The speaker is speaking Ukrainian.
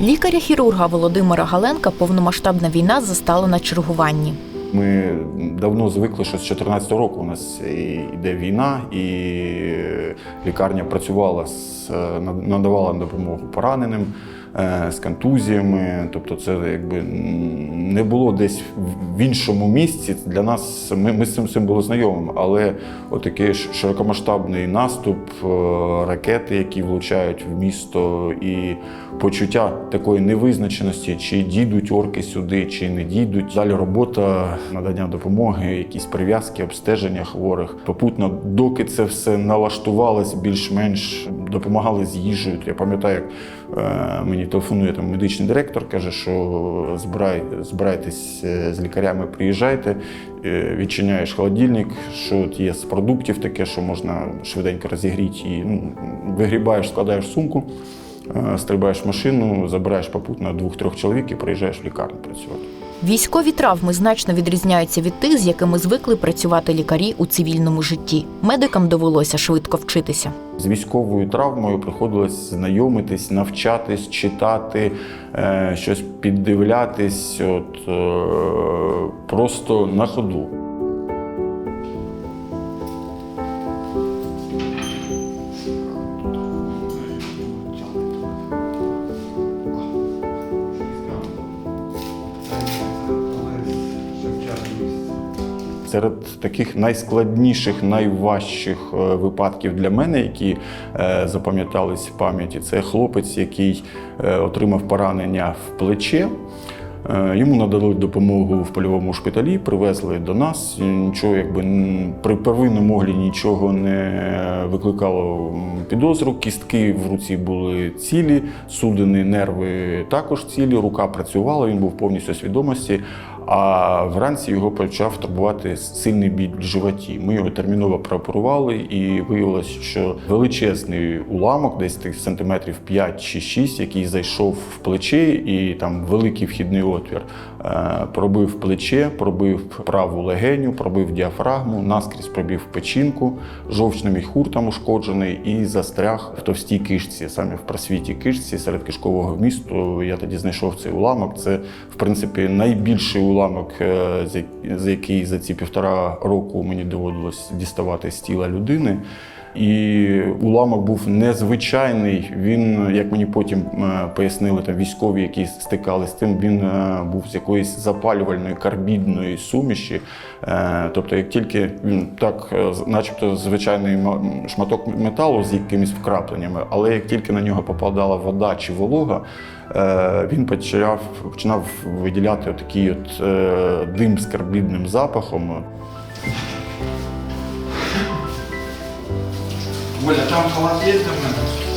Лікаря-хірурга Володимира Галенка повномасштабна війна застала на чергуванні. Ми давно звикли, що з 2014 року у нас йде війна, і лікарня працювала з надавала допомогу пораненим е, з контузіями. Тобто, це якби не було десь в іншому місці. Для нас ми, ми з цим всім були знайомими, але отакий широкомасштабний наступ, е, ракети, які влучають в місто, і почуття такої невизначеності, чи дійдуть орки сюди, чи не дійдуть. Далі робота, надання допомоги, якісь прив'язки, обстеження хворих. Попутно, доки це все налаштувалось більш-менш, допомагали з їжею. Я пам'ятаю, як е, мені телефонує там медичний директор, каже, що збирай, збирайтесь е, з лікарями, приїжджайте, Е, відчиняєш холодильник, що от є з продуктів таке, що можна швиденько розігріти і ну, вигрібаєш, складаєш сумку. Стрибаєш машину, забираєш попутно двох-трьох чоловік і приїжджаєш в лікарню працювати. Військові травми значно відрізняються від тих, з якими звикли працювати лікарі у цивільному житті. Медикам довелося швидко вчитися. З військовою травмою приходилось знайомитись, навчатись, читати, е, щось піддивлятись, от, е, просто на ходу. Серед таких найскладніших, найважчих е, випадків для мене, які е, запам'ятались в пам'яті, це хлопець, який е, отримав поранення в плече. Йому надали допомогу в польовому шпиталі, привезли до нас. Нічого, якби при первинному огляді нічого не викликало підозру. Кістки в руці були цілі, судини, нерви також цілі. Рука працювала, він був повністю свідомості. А вранці його почав турбувати сильний біль в животі. Ми його терміново прооперували, і виявилось, що величезний уламок, десь тих сантиметрів 5 чи 6, який зайшов в плече, і там великий вхідний отвір, е, пробив плече, пробив праву легеню, пробив діафрагму, наскрізь пробив печінку, жовчний міхур там ушкоджений і застряг в товстій кишці, саме в просвіті кишці серед кишкового вмісту. Я тоді знайшов цей уламок. Це, в принципі, найбільший уламок, е, за- за який за ці півтора року мені доводилось діставати з тіла людини. І уламок був незвичайний. Він, як мені потім е, пояснили, там військові, які стикалися з тим, він е, був з якоїсь запалювальної карбідної суміші. Е, Тобто, як тільки він так, начебто, звичайний ма- шматок металу з якимись вкрапленнями, але як тільки на нього попадала вода чи волога, він почав починав виділяти отакий от дим з карбідним запахом. Оля, там халат є для мене?